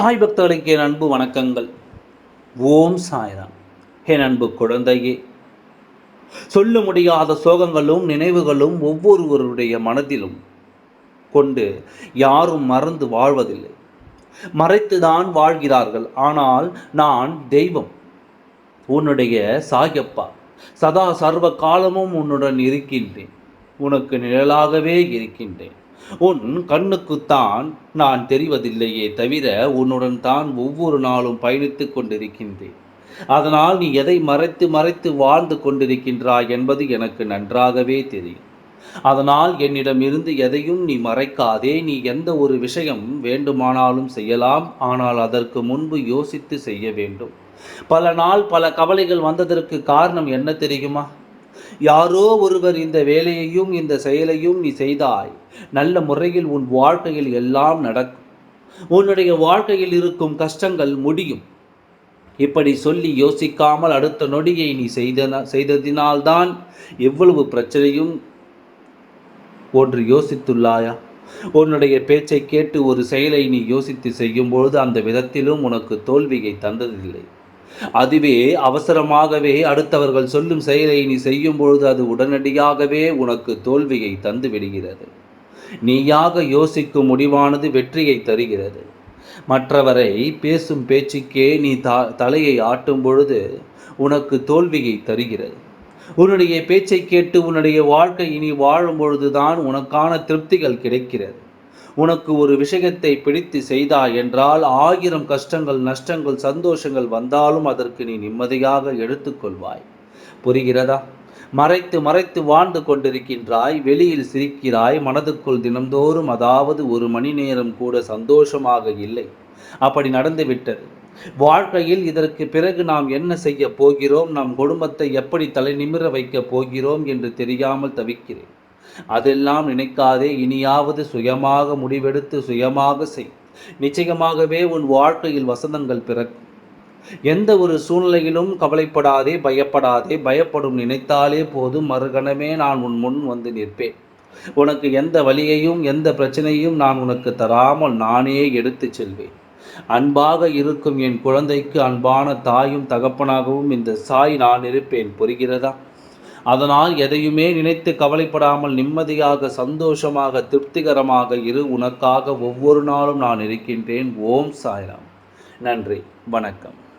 சாய் பக்தர்களுக்கு என் அன்பு வணக்கங்கள். ஓம் சாய்ராம். என் அன்பு குழந்தையே சொல்ல முடியாத சோகங்களும் நினைவுகளும் ஒவ்வொருவருடைய மனதிலும் கொண்டு யாரும் மறந்து வாழ்வதில்லை. மறைத்துதான் வாழ்கிறார்கள். ஆனால் நான் தெய்வம். உன்னுடைய சாயப்பா சதா சர்வ காலமும் உன்னுடன் இருக்கின்றேன். உனக்கு நிழலாகவே இருக்கின்றேன். உன் கண்ணுக்குத்தான் நான் தெரிவதில்லையே தவிர உன்னுடன் தான் ஒவ்வொரு நாளும் பயணித்து கொண்டிருக்கின்றேன். அதனால் நீ எதை மறைத்து மறைத்து வாழ்ந்து கொண்டிருக்கின்றாய் என்பது எனக்கு நன்றாகவே தெரியும். அதனால் என்னிடம் இருந்து எதையும் நீ மறைக்காதே. நீ எந்த ஒரு விஷயம் வேண்டுமானாலும் செய்யலாம். ஆனால் அதற்கு முன்பு யோசித்து செய்ய வேண்டும். பல நாள் பல கவலைகள் வந்ததற்கு காரணம் என்ன தெரியுமா? யாரோ ஒருவர் இந்த வேலையையும் இந்த செயலையும் நீ செய்தாய். நல்ல முறையில் உன் வாழ்க்கையில் எல்லாம் நடக்கும். உன்னுடைய வாழ்க்கையில் இருக்கும் கஷ்டங்கள் முடியும். இப்படி சொல்லி யோசிக்காமல் அடுத்த நொடியை நீ செய்த செய்ததினால்தான் எவ்வளவு பிரச்சனையும் ஒன்று யோசித்துள்ளாயா? உன்னுடைய பேச்சை கேட்டு ஒரு செயலை நீ யோசித்து செய்யும்பொழுது அந்த விதத்திலும் உனக்கு தோல்வியை தந்ததில்லை. அதுவே அவசரமாகவே அடுத்தவர்கள் சொல்லும் செயலை நீ செய்யும் பொழுது அது உடனடியாகவே உனக்கு தோல்வியை தந்து விடுகிறது. நீயாக யோசிக்கும் முடிவானது வெற்றியை தருகிறது. மற்றவரை பேசும் பேச்சுக்கே நீ த தலையை ஆட்டும் பொழுது உனக்கு தோல்வியை தருகிறது. உன்னுடைய பேச்சை கேட்டு உன்னுடைய வாழ்க்கை இனி வாழும் பொழுதுதான் உனக்கான திருப்திகள் கிடைக்கிறது. உனக்கு ஒரு விஷயத்தை பிடித்து செய்தாய் என்றால் ஆயிரம் கஷ்டங்கள் நஷ்டங்கள் சந்தோஷங்கள் வந்தாலும் அதற்கு நீ நிம்மதியாக எடுத்துக்கொள்வாய். புரிகிறதா? மறைத்து மறைத்து வாழ்ந்து கொண்டிருக்கின்றாய் வெளியில் சிரிக்கிறாய் மனதுக்குள் தினந்தோறும் அதாவது ஒரு மணி நேரம் கூட சந்தோஷமாக இல்லை. அப்படி நடந்துவிட்டது வாழ்க்கையில் இதற்கு பிறகு நாம் என்ன செய்ய போகிறோம்? நம் குடும்பத்தை எப்படி தலை நிமிர வைக்கப் போகிறோம் என்று தெரியாமல் தவிக்கிறேன். அதெல்லாம் நினைக்காதே இனியாவது சுயமாக முடிவெடுத்து சுயமாக செய். நிச்சயமாகவே உன் வாழ்க்கையில் வசந்தங்கள் பிறக்கும். எந்த ஒரு சூழ்நிலையிலும் கவலைப்படாதே பயப்படாதே பயப்படும் நினைத்தாலே போதும். மறுகணமே நான் உன் முன் வந்து நிற்பேன். உனக்கு எந்த வழியையும் எந்த பிரச்சனையும் நான் உனக்கு தராமல் நானே எடுத்து செல்வேன். அன்பாக இருக்கும் என் குழந்தைக்கு அன்பான தாயும் தகப்பனாகவும் இந்த சாய் நான் இருப்பேன். புரிகிறதா? அதனால் எதையுமே நினைத்து கவலைப்படாமல் நிம்மதியாக சந்தோஷமாக திருப்திகரமாக இரு உனக்காக ஒவ்வொரு நாளும் நான் இருக்கின்றேன். ஓம் சாய்ராம். நன்றி. வணக்கம்.